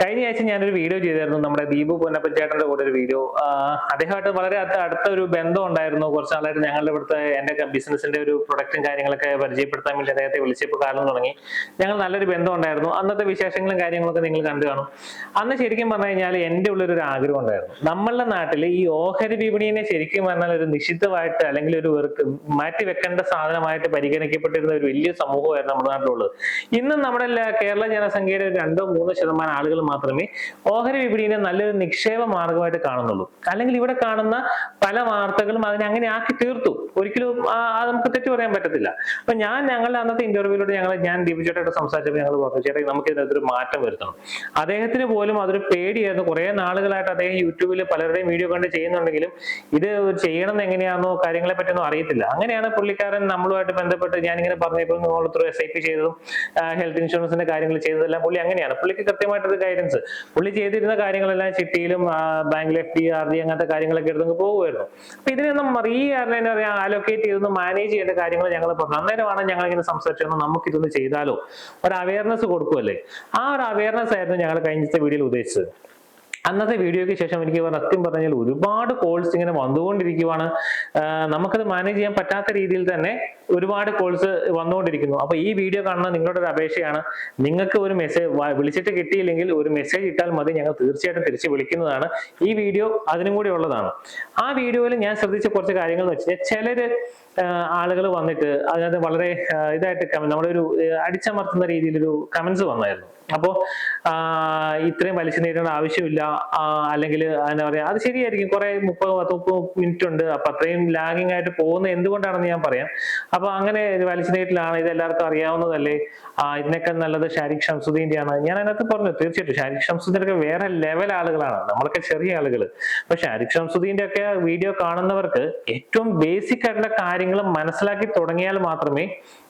കഴിഞ്ഞ ആഴ്ച ഞാനൊരു വീഡിയോ ചെയ്തായിരുന്നു. നമ്മുടെ ദീപു പൊന്നപ്പൻ ചേട്ടന്റെ കൂടെ ഒരു വീഡിയോ അദ്ദേഹമായിട്ട് വളരെ അടുത്ത ഒരു ബന്ധം ഉണ്ടായിരുന്നു. കുറച്ച് നാളായിട്ട് ഞങ്ങളുടെ ഇവിടുത്തെ എന്റെ ബിസിനസിന്റെ ഒരു പ്രൊഡക്റ്റും കാര്യങ്ങളൊക്കെ പരിചയപ്പെടുത്താൻ വേണ്ടി അദ്ദേഹത്തെ വിളിച്ചപ്പോൾ കാലം തുടങ്ങി. ഞങ്ങൾ നല്ലൊരു ബന്ധം ഉണ്ടായിരുന്നു. അന്നത്തെ വിശേഷങ്ങളും കാര്യങ്ങളൊക്കെ നിങ്ങൾ കണ്ടു കാണും. അന്ന് ശരിക്കും പറഞ്ഞു കഴിഞ്ഞാൽ എന്റെ ഒരു ആഗ്രഹം ഉണ്ടായിരുന്നു. നമ്മളുടെ നാട്ടിൽ ഈ ഓഹരി വിപണിയെ ശരിക്കും പറഞ്ഞാൽ ഒരു നിഷിദ്ധമായിട്ട് അല്ലെങ്കിൽ ഒരു മാറ്റി വെക്കേണ്ട സാധനമായിട്ട് പരിഗണിക്കപ്പെട്ടിരുന്ന ഒരു വലിയ സമൂഹമായിരുന്നു നമ്മുടെ നാട്ടിലുള്ളത്. ഇന്നും നമ്മുടെ കേരള ജനസംഖ്യയുടെ രണ്ടോ മൂന്നോ ശതമാനം ആളുകൾ മാത്രമേ ഓഹരി വിപണിയെ നല്ലൊരു നിക്ഷേപ മാർഗമായിട്ട് കാണുന്നുള്ളൂ. അല്ലെങ്കിൽ ഇവിടെ കാണുന്ന പല വാർത്തകളും അതിനെ അങ്ങനെ ആക്കി തീർത്തു. ഒരിക്കലും നമുക്ക് തെറ്റു പറയാൻ പറ്റത്തില്ല. അപ്പൊ ഞാൻ ഞങ്ങളുടെ അന്നത്തെ ഇന്റർവ്യൂവിലൂടെ ഞങ്ങൾ ഞാൻ ദീപു ചേട്ടായിട്ട് സംസാരിച്ചപ്പോൾ ഞങ്ങൾ പറഞ്ഞു ചേട്ടാ നമുക്ക് ഇതിനകത്തൊരു മാറ്റം വരുത്തണം. അദ്ദേഹത്തിന് പോലും അതൊരു പേടിയായിരുന്നു. കുറെ നാളുകളായിട്ട് അദ്ദേഹം യൂട്യൂബിൽ പലരുടെയും വീഡിയോ കണ്ട് ചെയ്യുന്നുണ്ടെങ്കിലും ഇത് ചെയ്യണം എങ്ങനെയാണോ കാര്യങ്ങളെ പറ്റിയൊന്നും അറിയത്തില്ല. അങ്ങനെയാണ് പുള്ളിക്കാരൻ നമ്മളുമായിട്ട് ബന്ധപ്പെട്ട് ഞാനിങ്ങനെ പറഞ്ഞപ്പോൾ നിങ്ങൾ എസ് ഐ പി ചെയ്തതും ഹെൽത്ത് ഇൻഷുറൻസിന്റെ കാര്യങ്ങൾ ചെയ്തതെല്ലാം പുള്ളി അങ്ങനെയാണ്. പുള്ളിക്ക് കൃത്യമായിട്ടൊരു ഗൈഡൻസ് പുള്ളി ചെയ്തിരുന്ന കാര്യങ്ങളെല്ലാം ചിട്ടിയിലും ബാങ്കിൽ എഫ് ഡി ആർ ഡി അങ്ങനത്തെ കാര്യങ്ങളൊക്കെ എടുത്തു പോകുമായിരുന്നു അപ്പൊ ഇതിനൊന്നും ഈ എന്താ പറയാ അലോക്കേറ്റ് ചെയ്തൊന്ന് മാനേജ് ചെയ്യേണ്ട കാര്യങ്ങൾ ഞങ്ങൾ പറഞ്ഞു. അന്നേരമാണ് ഞങ്ങൾ ഇങ്ങനെ സംസാരിച്ചത് നമുക്ക് ഇതൊന്ന് ചെയ്താലോ? ഒരു അവയർനെസ് കൊടുക്കുമല്ലേ ആ ഒരു അവയർനെസ് ആയിരുന്നു ഞങ്ങൾ കഴിഞ്ഞത്തെ വീഡിയോയിൽ ഉദ്ദേശിച്ചത്. അന്നത്തെ വീഡിയോയ്ക്ക് ശേഷം എനിക്ക് സത്യം പറഞ്ഞാൽ ഒരുപാട് കോൾസ് ഇങ്ങനെ വന്നുകൊണ്ടിരിക്കുവാണ്. നമുക്കത് മാനേജ് ചെയ്യാൻ പറ്റാത്ത രീതിയിൽ തന്നെ ഒരുപാട് കോഴ്സ് വന്നുകൊണ്ടിരിക്കുന്നു. അപ്പൊ ഈ വീഡിയോ കാണുന്ന നിങ്ങളുടെ ഒരു അപേക്ഷയാണ്. നിങ്ങൾക്ക് ഒരു മെസ്സേജ് വിളിച്ചിട്ട് കിട്ടിയില്ലെങ്കിൽ ഒരു മെസ്സേജ് ഇട്ടാൽ മതി. ഞങ്ങൾ തീർച്ചയായിട്ടും തിരിച്ച് വിളിക്കുന്നതാണ്. ഈ വീഡിയോ അതിനും കൂടി ഉള്ളതാണ്. ആ വീഡിയോയിൽ ഞാൻ ശ്രദ്ധിച്ച കുറച്ച് കാര്യങ്ങൾ എന്ന് വെച്ചാൽ ചിലര് ആളുകൾ വന്നിട്ട് അതിനകത്ത് വളരെ ഇതായിട്ട് നമ്മുടെ ഒരു അടിച്ചമർത്തുന്ന രീതിയിലൊരു കമന്റ്സ് വന്നായിരുന്നു. അപ്പോ ആഹ് ഇത്രയും വലിച്ചു നേരിടേണ്ട ആവശ്യമില്ല. അല്ലെങ്കിൽ എന്താ പറയാ അത് ശരിയായിരിക്കും. കുറെ മുപ്പത് പത്ത് മുപ്പത് മിനിറ്റ് ഉണ്ട്. അപ്പൊ അത്രയും ലാഗിങ് ആയിട്ട് പോകുന്നത് എന്തുകൊണ്ടാണെന്ന് ഞാൻ പറയാം. അപ്പൊ അങ്ങനെ വാലിസിനേറ്റിലാണ് ഇത് എല്ലാവർക്കും അറിയാവുന്നതല്ലേ? ആ ഇതിനൊക്കെ നല്ലത് ഷാരിഖ് ഷംസുദ്ദീന്റെ ആണ് ഞാൻ അതിനകത്ത് പറഞ്ഞു തീർച്ചയായിട്ടും ഷാരിഖ് ഷംസുദ്ദീനൊക്കെ വേറെ ലെവൽ ആളുകളാണ്. നമ്മളൊക്കെ ചെറിയ ആളുകൾ അപ്പൊ ഷാരിഖ് ഷംസുദ്ദീന്റെ ഒക്കെ വീഡിയോ കാണുന്നവർക്ക് ഏറ്റവും ബേസിക് ആയിട്ടുള്ള കാര്യങ്ങൾ മനസ്സിലാക്കി തുടങ്ങിയാൽ മാത്രമേ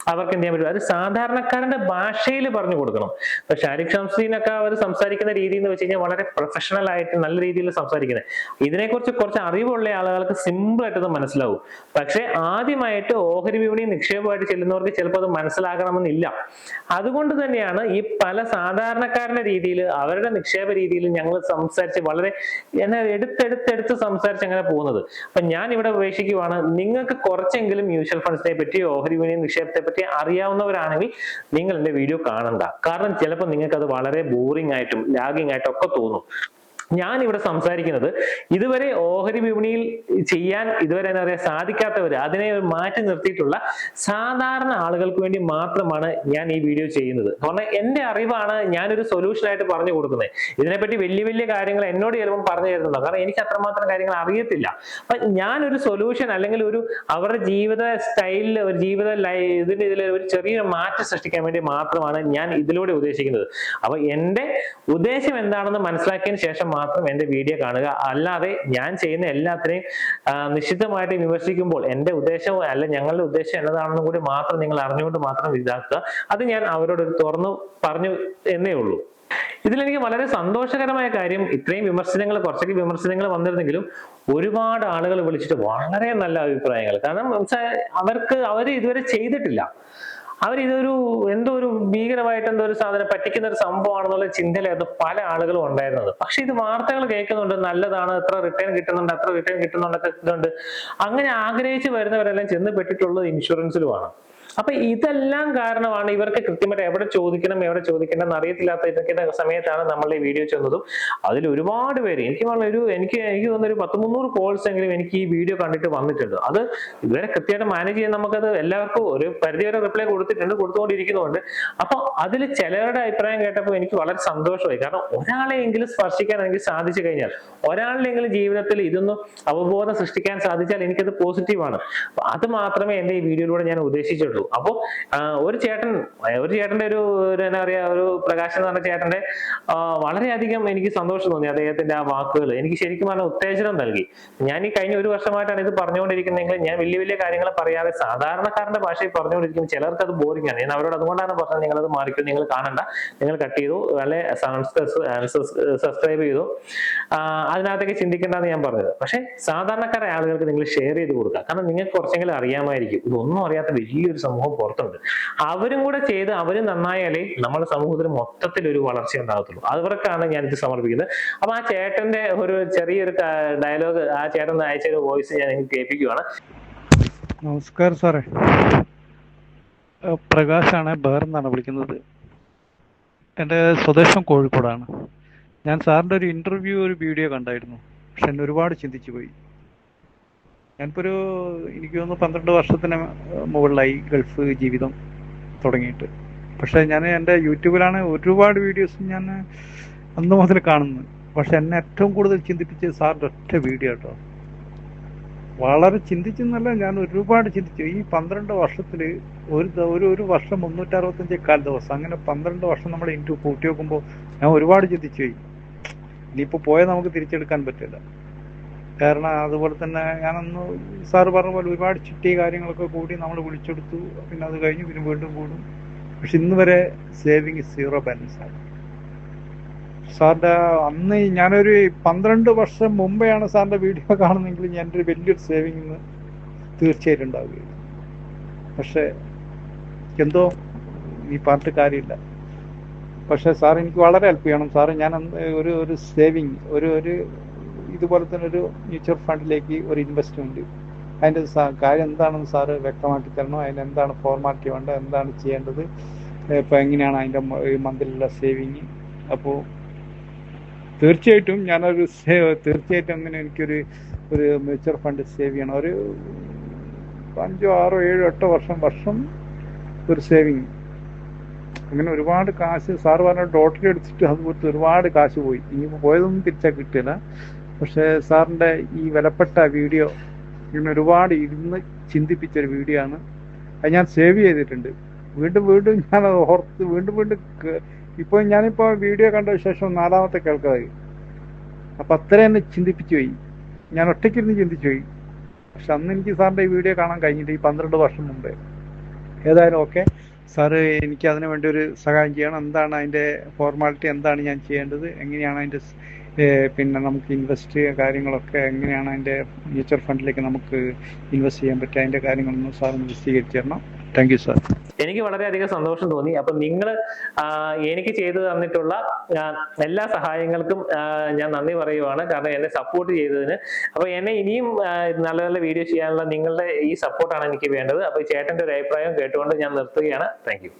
അവർക്ക് എന്ത് ചെയ്യാൻ പറ്റും? അത് സാധാരണക്കാരന്റെ ഭാഷയിൽ പറഞ്ഞു കൊടുക്കണം. ഇപ്പൊ ഷാരിഖ് ഷംസീനൊക്കെ അവർ സംസാരിക്കുന്ന രീതി എന്ന് വെച്ച് കഴിഞ്ഞാൽ വളരെ പ്രൊഫഷണൽ ആയിട്ട് നല്ല രീതിയിൽ സംസാരിക്കുന്നത്. ഇതിനെക്കുറിച്ച് കുറച്ച് അറിവുള്ള ആളുകൾക്ക് സിമ്പിൾ ആയിട്ട് അത് മനസ്സിലാവും. പക്ഷെ ആദ്യമായിട്ട് ഓഹരി വിപണി നിക്ഷേപമായിട്ട് ചെല്ലുന്നവർക്ക് ചിലപ്പോൾ അത് മനസ്സിലാകണമെന്നില്ല. അതുകൊണ്ട് തന്നെയാണ് ഈ പല സാധാരണക്കാരന്റെ രീതിയിൽ അവരുടെ നിക്ഷേപ രീതിയിൽ ഞങ്ങൾ സംസാരിച്ച് വളരെ എന്നെ എടുത്തെടുത്തെടുത്ത് സംസാരിച്ച് അങ്ങനെ പോകുന്നത്. അപ്പൊ ഞാൻ ഇവിടെ ഉപേക്ഷിക്കുവാണ് നിങ്ങൾക്ക് കുറച്ചെങ്കിലും മ്യൂച്വൽ ഫണ്ട്സിനെ പറ്റി ഓഹരി വിപണി നിക്ഷേപത്തെ പറ്റി അറിയാവുന്നവരാണെങ്കിൽ നിങ്ങൾ എന്റെ വീഡിയോ കാണണ്ട. കാരണം ചിലപ്പോൾ നിങ്ങൾക്ക് അത് വളരെ ബോറിംഗ് ആയിട്ടും ലാഗിങ് ആയിട്ടും ഒക്കെ തോന്നും. ഞാൻ ഇവിടെ സംസാരിക്കുന്നത് ഇതുവരെ ഓഹരി വിപണിയിൽ ചെയ്യാൻ ഇതുവരെ എന്താ പറയാ സാധിക്കാത്തവർ അതിനെ മാറ്റി നിർത്തിയിട്ടുള്ള സാധാരണ ആളുകൾക്ക് വേണ്ടി മാത്രമാണ് ഞാൻ ഈ വീഡിയോ ചെയ്യുന്നത്. കാരണം എന്റെ അറിവാണ് ഞാനൊരു സൊല്യൂഷൻ ആയിട്ട് പറഞ്ഞു കൊടുക്കുന്നത്. ഇതിനെപ്പറ്റി വലിയ വലിയ കാര്യങ്ങൾ എന്നോട് ചിലപ്പോൾ പറഞ്ഞു തരുന്നുണ്ടോ? കാരണം എനിക്ക് അത്രമാത്രം കാര്യങ്ങൾ അറിയത്തില്ല. അപ്പൊ ഞാനൊരു സൊല്യൂഷൻ അല്ലെങ്കിൽ ഒരു അവരുടെ ജീവിത സ്റ്റൈലിൽ ഒരു ജീവിത ഇതിന്റെ ഇതിൽ ഒരു ചെറിയ മാറ്റം സൃഷ്ടിക്കാൻ വേണ്ടി മാത്രമാണ് ഞാൻ ഇതിലൂടെ ഉദ്ദേശിക്കുന്നത്. അപ്പൊ എന്റെ ഉദ്ദേശം എന്താണെന്ന് മനസ്സിലാക്കിയതിന് ശേഷം മാത്രം എന്റെ വീഡിയോ കാണുക. അല്ലാതെ ഞാൻ ചെയ്യുന്ന എല്ലാത്തിനെയും നിശ്ചിതമായിട്ട് വിമർശിക്കുമ്പോൾ എന്റെ ഉദ്ദേശം അല്ല ഞങ്ങളുടെ ഉദ്ദേശം എന്നതാണെന്നും കൂടി മാത്രം നിങ്ങൾ അറിഞ്ഞുകൊണ്ട് മാത്രം ഇതാക്കുക. അത് ഞാൻ അവരോട് തുറന്നു പറഞ്ഞു എന്നേ ഉള്ളൂ. ഇതിലെനിക്ക് വളരെ സന്തോഷകരമായ കാര്യം ഇത്രയും വിമർശനങ്ങൾ കുറച്ചൊക്കെ വിമർശനങ്ങൾ വന്നിരുന്നെങ്കിലും ഒരുപാട് ആളുകൾ വിളിച്ചിട്ട് വളരെ നല്ല അഭിപ്രായങ്ങൾ. കാരണം അവർക്ക് അവർ ഇതുവരെ ചെയ്തിട്ടില്ല. അവർ ഇതൊരു എന്തോ ഒരു ഭീകരമായിട്ട് എന്തോ ഒരു സാധനം പറ്റിക്കുന്ന ഒരു സംഭവമാണെന്നുള്ള ചിന്തയിലായിരുന്നു പല ആളുകളും ഉണ്ടായിരുന്നത്. പക്ഷെ ഇത് വാർത്തകൾ കേൾക്കുന്നുണ്ട് നല്ലതാണ് എത്ര റിട്ടേൺ കിട്ടുന്നുണ്ട് എത്ര റിട്ടേൺ കിട്ടുന്നുണ്ടൊക്കെ ഇതുണ്ട്. അങ്ങനെ ആഗ്രഹിച്ച് വരുന്നവരെല്ലാം ചെന്ന് പെട്ടിട്ടുള്ളത് ഇൻഷുറൻസിലുമാണ് അപ്പൊ ഇതെല്ലാം കാരണമാണ് ഇവർക്ക് കൃത്യമായിട്ട് എവിടെ ചോദിക്കണം എവിടെ ചോദിക്കണം എന്ന് അറിയത്തില്ലാത്ത സമയത്താണ് നമ്മൾ ഈ വീഡിയോ ചെന്നതും അതിൽ ഒരുപാട് പേര് എനിക്ക് ഒരു എനിക്ക് എനിക്ക് തോന്നുന്ന ഒരു പത്ത് മുന്നൂറ് കോൾസ് എങ്കിലും എനിക്ക് ഈ വീഡിയോ കണ്ടിട്ട് വന്നിട്ടുണ്ട്. അത് ഇവരെ കൃത്യമായിട്ട് മാനേജ് ചെയ്യാൻ നമുക്കത് എല്ലാവർക്കും ഒരു പരിധിവരെ റിപ്ലൈ കൊടുത്തിട്ടുണ്ട് കൊടുത്തുകൊണ്ടിരിക്കുന്നുണ്ട് അപ്പൊ അതിൽ ചിലരുടെ അഭിപ്രായം കേട്ടപ്പോൾ എനിക്ക് വളരെ സന്തോഷമായി. കാരണം ഒരാളെയെങ്കിലും സ്പർശിക്കാൻ എനിക്ക് സാധിച്ചു കഴിഞ്ഞാൽ ഒരാളിലെങ്കിലും ജീവിതത്തിൽ ഇതൊന്നും അവബോധം സൃഷ്ടിക്കാൻ സാധിച്ചാൽ എനിക്കത് പോസിറ്റീവാണ് അത് മാത്രമേ എന്റെ ഈ വീഡിയോയിലൂടെ ഞാൻ ഉദ്ദേശിച്ചിട്ടുള്ളൂ. അപ്പോ ഒരു ചേട്ടൻ ഒരു ചേട്ടന്റെ ഒരു എന്താ പറയാ ഒരു പ്രകാശൻ എന്ന് പറഞ്ഞ ചേട്ടന്റെ വളരെയധികം എനിക്ക് സന്തോഷം തോന്നി അദ്ദേഹത്തിന്റെ ആ വാക്കുകൾ. എനിക്ക് ശരിക്കും പറഞ്ഞ ഉത്തേജനം നൽകി. ഞാൻ ഈ കഴിഞ്ഞ ഒരു വർഷമായിട്ടാണ് ഇത് പറഞ്ഞുകൊണ്ടിരിക്കുന്നതെങ്കിൽ ഞാൻ വലിയ വലിയ കാര്യങ്ങൾ പറയാതെ സാധാരണക്കാരന്റെ ഭാഷയിൽ പറഞ്ഞുകൊണ്ടിരിക്കും ചിലർക്ക് അത് ബോറിംഗ് ആണ്. ഞാൻ അവരോട് അതുകൊണ്ടാണ് പറഞ്ഞത് നിങ്ങൾ അത് മാറിക്കും നിങ്ങൾ കാണണ്ട. നിങ്ങൾ കട്ട് ചെയ്തു അല്ലെ സബ്സ്ക്രൈബ് ചെയ്തു. അതിനകത്തേക്ക് ചിന്തിക്കേണ്ടെന്ന് ഞാൻ പറഞ്ഞത്. പക്ഷെ സാധാരണക്കാരായ ആളുകൾക്ക് നിങ്ങൾ ഷെയർ ചെയ്ത് കൊടുക്കുക. കാരണം നിങ്ങൾക്ക് കുറച്ചെങ്കിലും അറിയാമായിരിക്കും. ഇതൊന്നും അറിയാത്ത വലിയൊരു സമൂഹം പുറത്തുണ്ട്. അവരും കൂടെ ചെയ്ത് അവരും നന്നായാലേ നമ്മുടെ സമൂഹത്തിന് മൊത്തത്തിൽ ഒരു വളർച്ച ഉണ്ടാകത്തുള്ളൂ. അവർക്കാണ് ഞാൻ ഇത് സമർപ്പിക്കുന്നത്. അപ്പൊ ആ ചേട്ടന്റെ ഒരു ചെറിയൊരു ഡയലോഗ് ആ ചേട്ടൻ അയച്ച ഒരു വോയിസ് ഞാൻ നിങ്ങൾക്ക് കേൾപ്പിക്കുവാണ്. നമസ്കാരം സാറേ. പ്രകാശാണ് ബേർ എന്നാണ് വിളിക്കുന്നത്. എന്റെ സ്വദേശം കോഴിക്കോടാണ്. ഞാൻ സാറിന്റെ ഒരു ഇന്റർവ്യൂ ഒരു വീഡിയോ കണ്ടായിരുന്നു. പക്ഷെ എന്നെ ഒരുപാട് ചിന്തിച്ചു പോയി. ഞാനിപ്പോൾ ഒരു എനിക്ക് തോന്നുന്നു പന്ത്രണ്ട് വർഷത്തിന് മുകളിലായി ഗൾഫ് ജീവിതം തുടങ്ങിയിട്ട്. പക്ഷെ ഞാൻ എന്റെ യൂട്യൂബിലാണ് ഒരുപാട് വീഡിയോസ് ഞാൻ അന്ന് മുതൽ കാണുന്നത്. പക്ഷെ എന്നെ ഏറ്റവും കൂടുതൽ ചിന്തിപ്പിച്ച സാറിന്റെ ഒറ്റ വീഡിയോ കേട്ടോ. വളരെ ചിന്തിച്ചെന്നല്ല ഞാൻ ഒരുപാട് ചിന്തിച്ചു. ഈ പന്ത്രണ്ട് വർഷത്തിൽ ഒരു ഒരു ഒരു വർഷം മുന്നൂറ്റി അറുപത്തഞ്ച് കാൽ ദിവസം അങ്ങനെ പന്ത്രണ്ട് വർഷം നമ്മൾ ഇന്റു കൂട്ടി നോക്കുമ്പോൾ ഞാൻ ഒരുപാട് ചിന്തിച്ചു. ഇനിയിപ്പോൾ പോയാൽ നമുക്ക് തിരിച്ചെടുക്കാൻ പറ്റില്ല. കാരണം അതുപോലെ തന്നെ ഞാനന്ന് സാറ് പറഞ്ഞ പോലെ ഒരുപാട് ചിട്ടി കാര്യങ്ങളൊക്കെ കൂടി നമ്മൾ വിളിച്ചെടുത്തു. പിന്നെ അത് കഴിഞ്ഞു പിന്നെ വീണ്ടും കൂടും. പക്ഷെ ഇന്ന് വരെ സേവിങ് സീറോ ബാലൻസ് ആണ്. സാറിന്റെ അന്ന് ഞാനൊരു പന്ത്രണ്ട് വർഷം മുമ്പെയാണ് സാറിന്റെ വീഡിയോ കാണുന്നതെങ്കിൽ ഞാൻ ഒരു വലിയൊരു സേവിങ് ഇന്ന് തീർച്ചയായിട്ടും ഉണ്ടാവുകയില്ല പക്ഷെ എന്തോ ഈ പറഞ്ഞിട്ട് കാര്യമില്ല. പക്ഷെ സാർ എനിക്ക് വളരെ ഹെൽപ്പ് ചെയ്യണം. സാറ് ഞാൻ ഒരു ഒരു സേവിങ് ഒരു ഒരു ഇതുപോലെ തന്നെ ഒരു മ്യൂച്വൽ ഫണ്ടിലേക്ക് ഒരു ഇൻവെസ്റ്റ്മെന്റ് അതിന്റെ കാര്യം എന്താണെന്ന് സാറ് വ്യക്തമാക്കി തരണം. അതിന് എന്താണ് ഫോർമാലിറ്റി വേണ്ടത്? എന്താണ് ചെയ്യേണ്ടത്? ഇപ്പൊ എങ്ങനെയാണ് അതിന്റെ മന്തിലുള്ള സേവിങ് അപ്പോൾ തീർച്ചയായിട്ടും ഞാനൊരു തീർച്ചയായിട്ടും അങ്ങനെ എനിക്കൊരു ഒരു മ്യൂച്വൽ ഫണ്ട് സേവ് ചെയ്യണം. ഒരു അഞ്ചോ ആറോ ഏഴോ എട്ടോ വർഷം വർഷം ഒരു സേവിങ് അങ്ങനെ ഒരുപാട് കാശ് സാർ പറഞ്ഞ ഡോട്ടറി അടിച്ചിട്ട് അതുപോലത്തെ ഒരുപാട് കാശ് പോയി. ഇനി പോയതൊന്നും തിരിച്ചാൽ കിട്ടില്ല. പക്ഷേ സാറിന്റെ ഈ വിലപ്പെട്ട വീഡിയോ ഇങ്ങനെ ഒരുപാട് ഇരുന്ന് ചിന്തിപ്പിച്ച ഒരു വീഡിയോ ആണ്. അത് ഞാൻ സേവ് ചെയ്തിട്ടുണ്ട്. വീണ്ടും വീണ്ടും ഞാൻ ഓർത്ത് വീണ്ടും വീണ്ടും ഇപ്പൊ ഞാനിപ്പോൾ വീഡിയോ കണ്ട ശേഷം നാലാമത്തെ കേൾക്കാതായി. അപ്പം അത്ര ചിന്തിപ്പിച്ചു പോയി. ഞാൻ ഒറ്റയ്ക്കിരുന്ന് ചിന്തിച്ചു പോയി. പക്ഷെ അന്ന് എനിക്ക് സാറിന്റെ ഈ വീഡിയോ കാണാൻ കഴിഞ്ഞിട്ട് ഈ പന്ത്രണ്ട് വർഷം മുമ്പേ. ഏതായാലും ഓക്കെ. സാറ് എനിക്ക് അതിനു വേണ്ടി ഒരു സഹായം ചെയ്യണം. എന്താണ് അതിന്റെ ഫോർമാലിറ്റി? എന്താണ് ഞാൻ ചെയ്യേണ്ടത്? എങ്ങനെയാണ് ഏർ പിന്നെ നമുക്ക് ഇൻവെസ്റ്റ് കാര്യങ്ങളൊക്കെ എങ്ങനെയാണ് അതിന്റെ മ്യൂച്വൽ ഫണ്ടിലേക്ക് നമുക്ക് ഇൻവെസ്റ്റ് ചെയ്യാൻ പറ്റുക? അതിന്റെ കാര്യങ്ങളൊന്നും സാറൊന്ന് വിശദീകരിച്ചു തരണം. താങ്ക് യു സാർ എനിക്ക് വളരെയധികം സന്തോഷം തോന്നി. അപ്പൊ നിങ്ങൾ എനിക്ക് ചെയ്തു തന്നിട്ടുള്ള എല്ലാ സഹായങ്ങൾക്കും ഞാൻ നന്ദി പറയുവാണ്. കാരണം എന്നെ സപ്പോർട്ട് ചെയ്തതിന്. അപ്പൊ എന്നെ ഇനിയും നല്ല നല്ല വീഡിയോ ചെയ്യാനുള്ള നിങ്ങളുടെ ഈ സപ്പോർട്ടാണ് എനിക്ക് വേണ്ടത്. അപ്പൊ ചേട്ടന്റെ ഒരു അഭിപ്രായം കേട്ടുകൊണ്ട് ഞാൻ നിർത്തുകയാണ്. താങ്ക്